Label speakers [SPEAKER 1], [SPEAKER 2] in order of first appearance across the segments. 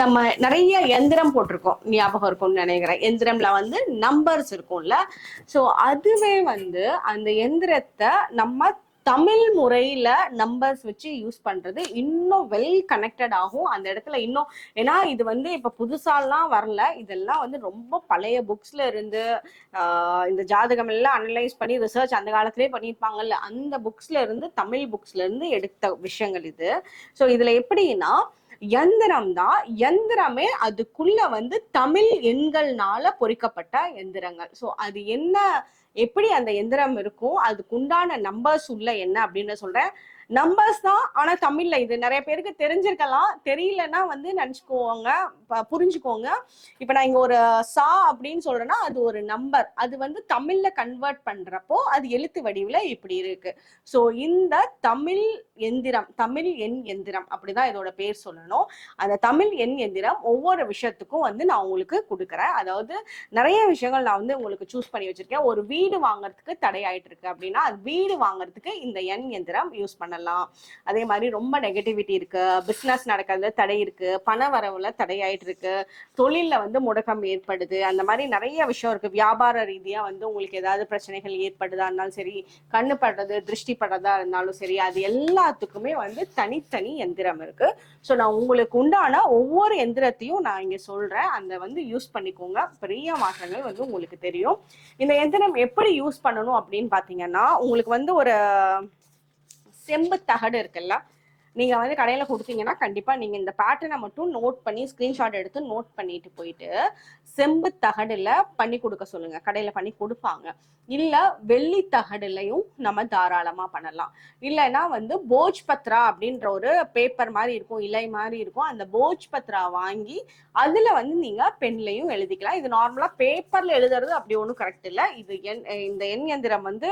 [SPEAKER 1] நம்ம நிறைய எந்திரம் போட்டிருக்கோம். ஞாபகம் இருக்கும்னு நினைக்கிறேன். எந்திரம்ல வந்து நம்பர்ஸ் இருக்கும்ல. ஸோ அதுவே வந்து அந்த எந்திரத்தை நம்ம தமிழ் முறையில நம்பர்ஸ் வச்சு யூஸ் பண்றது இன்னும் வெல் கனெக்டட் ஆகும். அந்த இடத்துல இன்னும் ஏன்னா இது வந்து இப்ப புதுசாலாம் வரல. இதெல்லாம் வந்து ரொம்ப பழைய புக்ஸ்ல இருந்து இந்த ஜாதகம் எல்லாம் அனலைஸ் பண்ணி ரிசர்ச் அந்த காலத்திலே பண்ணியிருப்பாங்கல்ல. அந்த புக்ஸ்ல இருந்து தமிழ் புக்ஸ்ல இருந்து எடுத்த விஷயங்கள் இது. ஸோ இதுல எப்படின்னா எந்திரம் தான் எந்திரமே அதுக்குள்ள வந்து தமிழ் எண்கள்னால பொறிக்கப்பட்ட எந்திரங்கள். ஸோ அது என்ன எப்படி அந்த எந்திரம் இருக்கும் அதுக்கு உண்டான நம்பர்ஸ் உள்ள என்ன அப்படின்னு சொல்றேன். நம்பர்ஸ் தான் ஆனா தமிழ்ல இது. நிறைய பேருக்கு தெரிஞ்சிருக்கலாம். தெரியலன்னா வந்து நினைச்சுக்கோங்க புரிஞ்சுக்கோங்க. இப்ப நான் இங்க ஒரு சா அப்படின்னு சொல்றேன்னா அது ஒரு நம்பர் அது வந்து தமிழ்ல கன்வெர்ட் பண்றப்போ அது எழுத்து வடிவுல இப்படி இருக்கு. சோ இந்த தமிழ் எந்திரம் தமிழ் எண் எந்திரம் அப்படிதான் இதோட பேர் சொல்லணும். அந்த தமிழ் எண் எந்திரம் ஒவ்வொரு விஷயத்துக்கும் வந்து நான் உங்களுக்கு கொடுக்குறேன். அதாவது நிறைய விஷயங்கள் நான் வந்து உங்களுக்கு சூஸ் பண்ணி வச்சிருக்கேன். ஒரு வீடு வாங்குறதுக்கு தடை ஆயிட்டு இருக்கு அப்படின்னா அது வீடு வாங்குறதுக்கு இந்த எண் எந்திரம் யூஸ் பண்ண பண்ணலாம். அதே மாதிரி ரொம்ப நெகட்டிவிட்டி இருக்கு. பிஸ்னஸ் நடக்கிறது தடை இருக்கு. பண வரவுல தடையாயிட்டு இருக்கு. தொழில வந்து முடக்கம் ஏற்படுது. அந்த மாதிரி நிறைய விஷயம் இருக்கு. வியாபார ரீதியா வந்து உங்களுக்கு ஏதாவது பிரச்சனைகள் ஏற்படுதா இருந்தாலும் சரி கண்ணு படுறது திருஷ்டி படுறதா இருந்தாலும் சரி அது எல்லாத்துக்குமே வந்து தனித்தனி எந்திரம் இருக்கு. ஸோ நான் உங்களுக்கு உண்டான ஒவ்வொரு எந்திரத்தையும் நான் இங்க சொல்றேன். அந்த வந்து யூஸ் பண்ணிக்கோங்க. பெரிய மாற்றங்கள் வந்து உங்களுக்கு தெரியும். இந்த எந்திரம் எப்படி யூஸ் பண்ணணும் அப்படின்னு பாத்தீங்கன்னா உங்களுக்கு வந்து ஒரு செம்பு தகடு இருக்குல்ல நீங்க வந்து கடையில கொடுத்தீங்கன்னா கண்டிப்பா நீங்க இந்த பேட்டர்னை மட்டும் நோட் பண்ணி ஸ்கிரீன்ஷாட் எடுத்து நோட் பண்ணிட்டு போயிட்டு செம்பு தகடுல பண்ணி கொடுக்க சொல்லுங்க. கடையில பண்ணி கொடுப்பாங்க. இல்ல வெள்ளி தகடுலையும் நம்ம தாராளமா பண்ணலாம். இல்லைன்னா வந்து போஜ் பத்ரா அப்படின்ற ஒரு பேப்பர் மாதிரி இருக்கும் இலை மாதிரி இருக்கும். அந்த போஜ் பத்ரா வாங்கி அதுல வந்து நீங்க பென்லையும் எழுதிக்கலாம். இது நார்மலா பேப்பர்ல எழுதுறது அப்படி ஒன்றும் கரெக்ட் இல்லை. இது எண் இந்த எண் எந்திரம் வந்து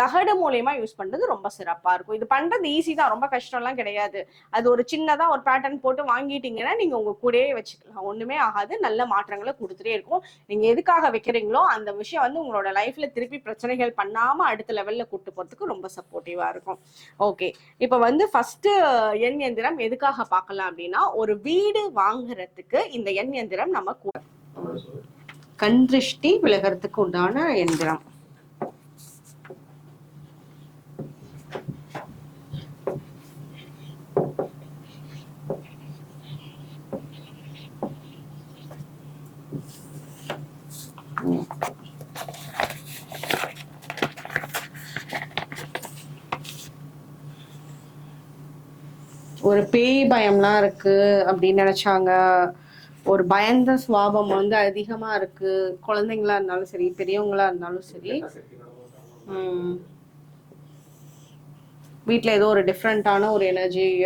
[SPEAKER 1] தகடு மூலியமா யூஸ் பண்றது ரொம்ப சிறப்பா இருக்கும். இது பண்றது ஈஸி தான். ரொம்ப கஷ்டம்லாம் கிடையாது. அது ஒரு சின்னதா ஒரு பேட்டர்ன் போட்டு வாங்கிட்டீங்கன்னா நீங்க உங்க கூடயே வச்சுக்கலாம். ஒண்ணுமே ஆகாது. நல்ல மாற்றங்களை கொடுத்துட்டே இருக்கும். நீங்க எதுக்காக வைக்கிறீங்களோ அந்த விஷயம் வந்து உங்களோட லைஃப்ல திருப்பி பிரச்சனைகள் பண்ணாம அடுத்த லெவல்ல கூட்டு போறதுக்கு ரொம்ப சப்போர்ட்டிவா இருக்கும். ஓகே இப்ப வந்து ஃபர்ஸ்ட் எண் எந்திரம் எதுக்காக பார்க்கலாம் அப்படின்னா ஒரு வீடு வாங்குறதுக்கு இந்த எண் எந்திரம் நம்ம கூட கண் திருஷ்டி விலகிறதுக்கு உண்டான எந்திரம் ஒரு பேய் பயம்லாம் இருக்கு அப்படின்னு நினைச்சாங்க. ஒரு பயந்த சுவாபம் வந்து அதிகமா இருக்கு. குழந்தைங்களா இருந்தாலும் சரி பெரியவங்களா இருந்தாலும் சரி. உம் ஏதோ ஒரு டிஃப்ரெண்ட்டான ஒரு எனர்ஜி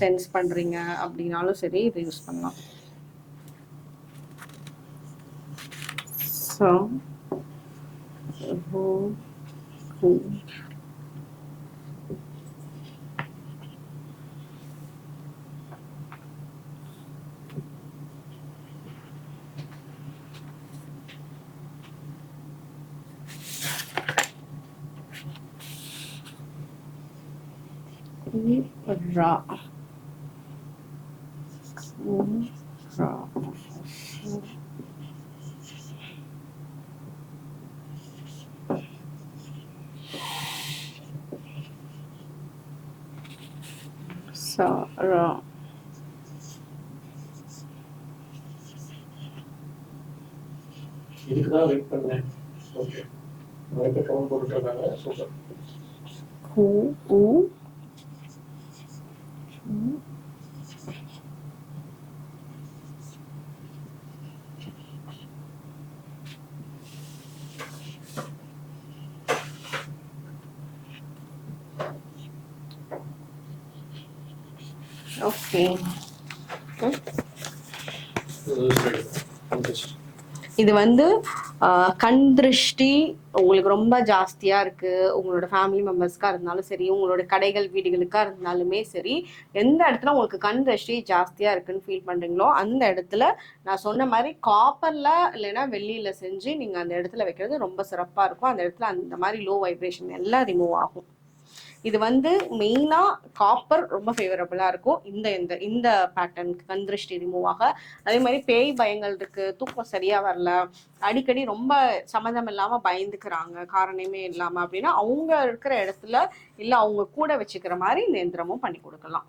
[SPEAKER 1] சென்ஸ் பண்றீங்க அப்படின்னாலும் சரி இதை யூஸ் பண்ணலாம். So, the whole cool. Ra. Ra. சா ரா
[SPEAKER 2] இதுக்குதான் வெயிட் பண்ணேன் ஓகே நிறைய கவுண்ட் போட்டுருக்காங்க சூப்பர்
[SPEAKER 1] கு உ Okay இது வந்து கண் திருஷ்டி உங்களுக்கு ரொம்ப ஜாஸ்தியா இருக்கு. உங்களோட ஃபேமிலி மெம்பர்ஸ்க்காக இருந்தாலும் சரி உங்களோட கடைகள் வீடுகளுக்காக இருந்தாலுமே சரி எந்த இடத்துல உங்களுக்கு கண் திருஷ்டி ஜாஸ்தியா இருக்குன்னு ஃபீல் பண்றீங்களோ அந்த இடத்துல நான் சொன்ன மாதிரி காப்பர்ல இல்லைன்னா வெள்ளியில செஞ்சு நீங்க அந்த இடத்துல வைக்கிறது ரொம்ப சிறப்பா இருக்கும். அந்த இடத்துல அந்த மாதிரி லோ வைப்ரேஷன் எல்லாம் ரிமூவ் ஆகும். இது வந்து மெயினா காப்பர் ரொம்ப ஃபேவரபிளா இருக்கும். இந்த இந்த இந்த பேட்டர்னுக்கு கண் திருஷ்டி ரிமூவ் ஆக. அதே மாதிரி பேய் பயங்கள் இருக்கு. தூக்கம் சரியா வரல. அடிக்கடி ரொம்ப சம்மந்தம் இல்லாம பயந்துக்கிறாங்க. காரணமே இல்லாம அப்படின்னா அவங்க இருக்கிற இடத்துல இல்ல அவங்க கூட வச்சுக்கிற மாதிரி இந்த எந்திரமும் பண்ணி கொடுக்கலாம்.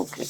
[SPEAKER 1] ஓகே